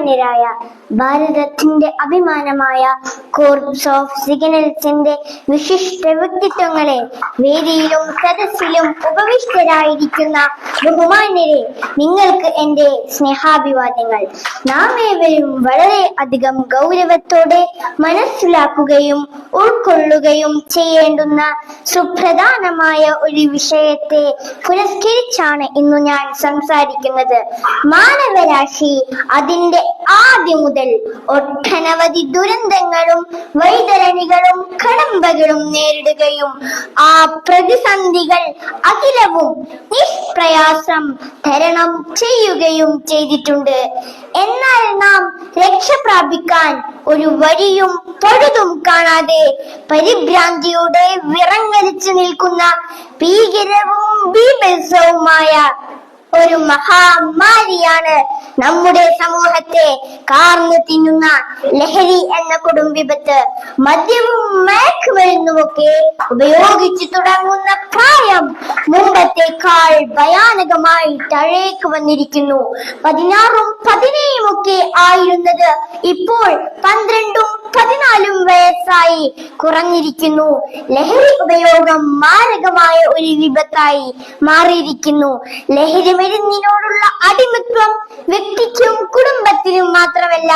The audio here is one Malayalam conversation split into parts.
ബഹുമാന്യരായ ഭാരതത്തിന്റെ അഭിമാനമായ കോർപ്സ് ഓഫ് സിഗ്നൽസിന്റെ വിശിഷ്ട വ്യക്തിത്വങ്ങളെ വേദിയിലും സദസ്സിലും ഉപവിഷ്ടരായിരിക്കുന്ന ബഹുമാന്യരെ നിങ്ങൾക്ക് എന്റെ സ്നേഹാഭിവാദ്യങ്ങൾ. നാം ഏവരും വളരെ അധികം ഗൗരവത്തോടെ മനസ്സിലാക്കുകയും ഉൾക്കൊള്ളുകയും ചെയ്യേണ്ടുന്ന സുപ്രധാനമായ ഒരു വിഷയത്തെ പുരസ്കരിച്ചാണ് ഇന്ന് ഞാൻ സംസാരിക്കുന്നത്. മാനവരാശി അതിന്റെ ആദ്യം മുതൽ ഒട്ടനവധി ദുരന്തങ്ങളും വൈതരണികളും കടമ്പകളും നേരിടുകയും ആ പ്രതിസന്ധികൾ അഖിലവും നിഷ്പ്രയാസം തരണം ചെയ്യുകയും ചെയ്തിട്ടുണ്ട്. എന്നാൽ നാം രക്ഷ പ്രാപിക്കാൻ ഒരു വഴിയും പൊഴുതും കാണാതെ പരിഭ്രാന്തിയുടെ വിറങ്ങലിച്ചു നിൽക്കുന്ന ഭീകരവും ബീഭത്സവുമായ ഒരു മഹാമാരിയാണ് നമ്മുടെ സമൂഹത്തെ കാർന്നു തിന്നുന്ന ലഹരി എന്ന കുടുംബിപത്ത് മദ്യവും മയക്കുമരുന്നുമൊക്കെ ഉപയോഗിച്ചു തുടങ്ങുന്ന പ്രായം മുമ്പത്തേക്കാൾ ഭയാനകമായി താഴേക്ക് വന്നിരിക്കുന്നു. പതിനാറും പതിനേഴും ഒക്കെ ആയിരുന്നത് ഇപ്പോൾ പന്ത്രണ്ടും പതിനാലും വയസ്സായി കുറഞ്ഞിരിക്കുന്നു. ലഹരി ഉപയോഗം മാരകമായ ഒരു വിപത്തായി മാറിയിരിക്കുന്നു. ലഹരി മരുന്നിനോടുള്ള അടിമത്വം വ്യക്തിക്കും കുടുംബത്തിനും മാത്രമല്ല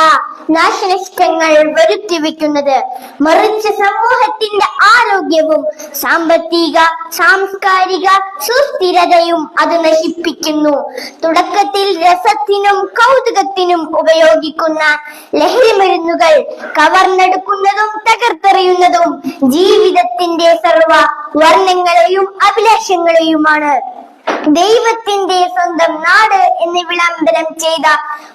നാശനഷ്ടങ്ങൾ വരുത്തി വെക്കുന്നത് മറിച്ച് സമൂഹത്തിന്റെ ആരോഗ്യവും സാമ്പത്തിക സാംസ്കാരിക സുസ്ഥിരതയും അത് നശിപ്പിക്കുന്നു. തുടക്കത്തിൽ രസത്തിനും കൗതുകത്തിനും ഉപയോഗിക്കുന്ന ലഹരി മരുന്നുകൾ കവർന്നെടുക്കുന്നതും തകർത്തെറിയുന്നതും ജീവിതത്തിന്റെ സർവ വർണങ്ങളെയും അഭിലാഷങ്ങളെയുമാണ്. ദൈവത്തിന്റെ സ്വന്തം നാട് എന്ന് വിളംബരം ചെയ്ത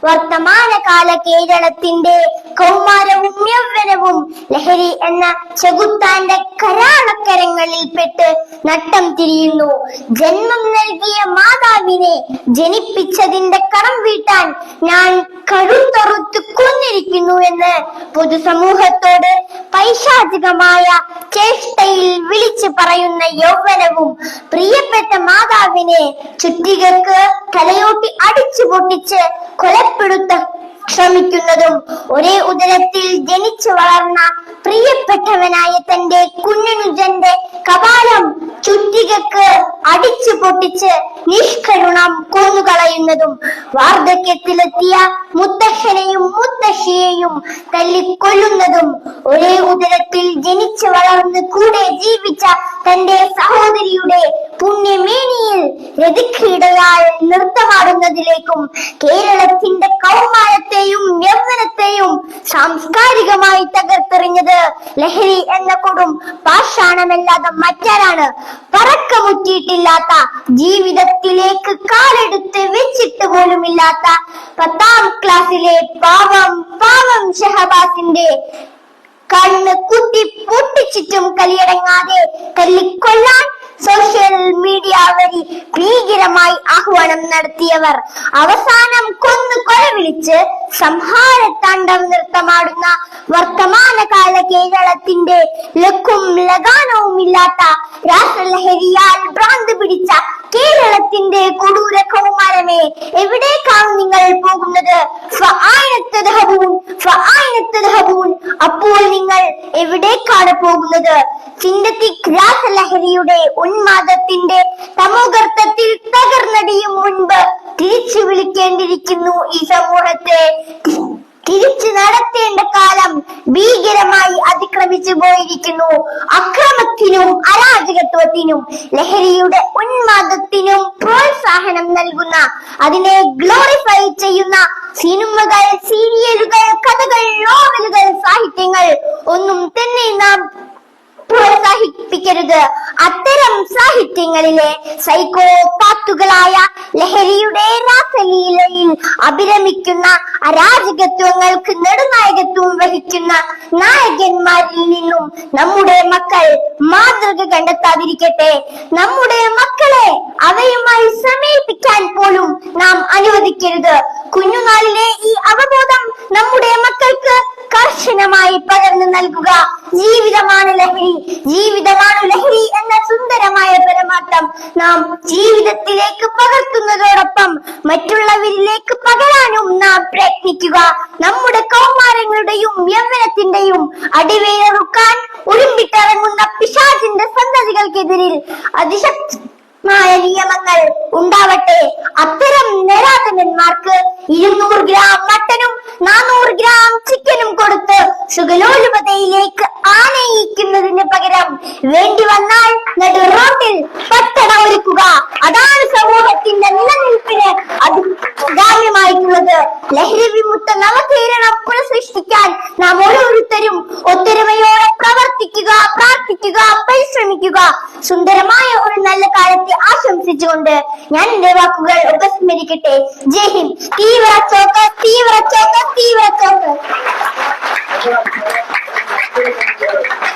വർത്തമാനകാല കേരളത്തിന്റെ കൗമാരവും യൗവനവും ലഹരി എന്ന ചെകുത്താന്റെ കരാളക്കരങ്ങളിൽ പെട്ട് നട്ടം തിരിയുന്നു. ജന്മം നൽകിയ മാതാവിനെ ജനിപ്പിച്ചതിന്റെ കടം വീട്ടാൻ ഞാൻ കഴുത്തറുത്ത് കൊന്നിരിക്കുന്നു എന്ന് പൊതുസമൂഹത്തോട് പൈശാചികമായ ചേഷ്ടയിൽ വിളിച്ചു പറയുന്ന യൗവനവും പ്രിയപ്പെട്ട മാതാവിനെ ചുറ്റികൾക്ക് തലയോട്ടി അടിച്ചു പൊട്ടിച്ച് കൊലപ്പെടുത്ത ശ്രമിക്കുന്നതും ഒരേ ഉദരത്തിൽ ജനിച്ചു വളർന്ന പ്രിയപ്പെട്ടവനായ തന്റെ കുഞ്ഞനുജന്റെ കപാലം ചുറ്റികക്ക് അടിച്ചു പൊട്ടിച്ച് നിഷ്കരുണം കൊന്നുകളയുന്നതും വാർദ്ധക്യത്തിലെത്തിയ മുത്തശ്ശനെയും മുത്തശ്ശിയെയും തല്ലിക്കൊല്ലുന്നതും ഒരേ ഉദരത്തിൽ ജനിച്ചു വളർന്ന് കൂടെ ജീവിച്ച തന്റെ സഹോദരിയുടെ പുണ്യമേനിയിൽ രതിക്രീഡയാൽ നൃത്തമാടുന്നതിലേക്കും കേരളത്തിന്റെ കൗമാരത്തെയും യൗവനത്തെയും സാംസ്കാരികമായി തകർത്തെറിഞ്ഞത് ലഹരി എന്ന കൊടും പാഷാണമല്ലാതെ മറ്റാരാണ്? പറക്കമുറ്റിയിട്ടില്ലാത്ത ജീവിതത്തിലേക്ക് കാലെടുത്ത് വെച്ചിട്ട് പോലുമില്ലാത്ത പത്താം ക്ലാസ്സിലെ പാവം പാവം ഷഹബാസിന്റെ കണ്ണ് കുത്തി പൊട്ടിച്ചിട്ടും കലിയടങ്ങാതെ തല്ലിക്കൊല്ലാൻ സോഷ്യൽ മീഡിയ വഴി ഭീകരമായി ആഹ്വാനം നടത്തിയവർ. അവസാനം കൊന്നു കൊലവിളിച്ച് സംഹാര താണ്ഡവ നൃത്തമാടുന്ന വർത്തമാനകാല കേരളത്തിന്റെ ലക്കും ലഗാനവും ഇല്ലാത്ത രാസലഹരിയാൽ ഭ്രാന്ത് കേരളത്തിന്റെ കൊടൂര കൗമാരമേ എവിടേക്കാണ് നിങ്ങൾ പോകുന്നത്. അപ്പോൾ നിങ്ങൾ എവിടേക്കാണ് പോകുന്നത്? സിന്തറ്റിക് ഉന്മാദത്തിന്റെ തമോഗർത്തത്തിൽ തകർന്നടിയും മുൻപ് തിരിച്ചു വിളിക്കേണ്ടിയിരിക്കുന്നു ഈ സമൂഹത്തെ. കാലം ഭീകരമായി അതിക്രമിച്ചു പോയിരിക്കുന്നു. അക്രമത്തിനും അരാജകത്വത്തിനും ലഹരിയുടെ ഉന്മാദത്തിനും പ്രോത്സാഹനം നൽകുന്ന അതിനെ ഗ്ലോറിഫൈ ചെയ്യുന്ന സിനിമകൾ സീരിയലുകൾ കഥകൾ നോവലുകൾ സാഹിത്യങ്ങൾ ഒന്നും തന്നെ നാം പ്രോത്സാഹിപ്പിക്കരുത്. അത്തരം സാഹിത്യങ്ങളിലെ സൈക്കോപാത്തുകളായ ലഹരിയുടെ രാസലീലയിൽ അഭിരമിക്കുന്ന അരാജകത്വങ്ങൾക്ക് നെടുനായകത്വം വഹിക്കുന്ന നായകന്മാരിൽ നിന്നും നമ്മുടെ മക്കൾ മാതൃക കണ്ടെത്താതിരിക്കട്ടെ. നമ്മുടെ മക്കളെ അവയുമായി സമീപിക്കാൻ പോലും നാം അനുവദിക്കരുത്. കുഞ്ഞുനാളിലെ ഈ അവബോധം നമ്മുടെ മക്കൾക്ക് കർശനമായി പകർന്നു നൽകുക. ജീവിതമാണ് ലഹരി. ജീവിതമാണ് ലഹരി. സംസ്കാരം നാം ജീവിതത്തിലേക്ക് പകർത്തുന്നതോടൊപ്പം മറ്റുള്ളവരിലേക്ക് പകരാനും നാം പ്രയത്നിക്കുക. നമ്മുടെ കൗമാരങ്ങളുടെയും യൗവനത്തിന്റെയും അടിവേറുക്കാൻ ഉരുമ്പിട്ടിറങ്ങുന്ന പിശാചിന്റെ സന്തതികൾക്കെതിരിൽ അതിശക്തി നിയമങ്ങൾ ഉണ്ടാവട്ടെ. അത്തരം നരാധനന്മാർക്ക് ഇരുന്നൂറ് ഗ്രാം മട്ടനും നാനൂറ് ഗ്രാം ചിക്കനും കൊടുത്ത് സുഗലോലുപതയിലേക്ക് ആനയിക്കുന്നതിന് പകരം വേണ്ടി വന്നാൽ നടു റോഡിൽ പട്ടട ഒരുക്കുക. അതാണ് സമൂഹത്തിന്റെ നിലനിൽപ്പിന് അഭികാമ്യമായിട്ടുള്ളത് ലഹരി വിമുക്ത നവകേരളം പുനഃസൃഷ്ടിക്കാൻ നാം ഓരോരുത്തരും ഒത്തൊരുമയോടെ പ്രവർത്തിക്കുക പ്രാർത്ഥിക്കുക പരിശ്രമിക്കുക. സുന്ദരമായ ഒരു നല്ല കാലത്തെ ആശംസിച്ചുകൊണ്ട് ഞാൻ എന്റെ വാക്കുകൾ ഉപസ്മരിക്കട്ടെ ജയ് ഹിന്ദ്. തീവ്ര ചോക്ക് തീവ്ര ചോക്ക് തീവ്ര ചോക്ക് Thank you.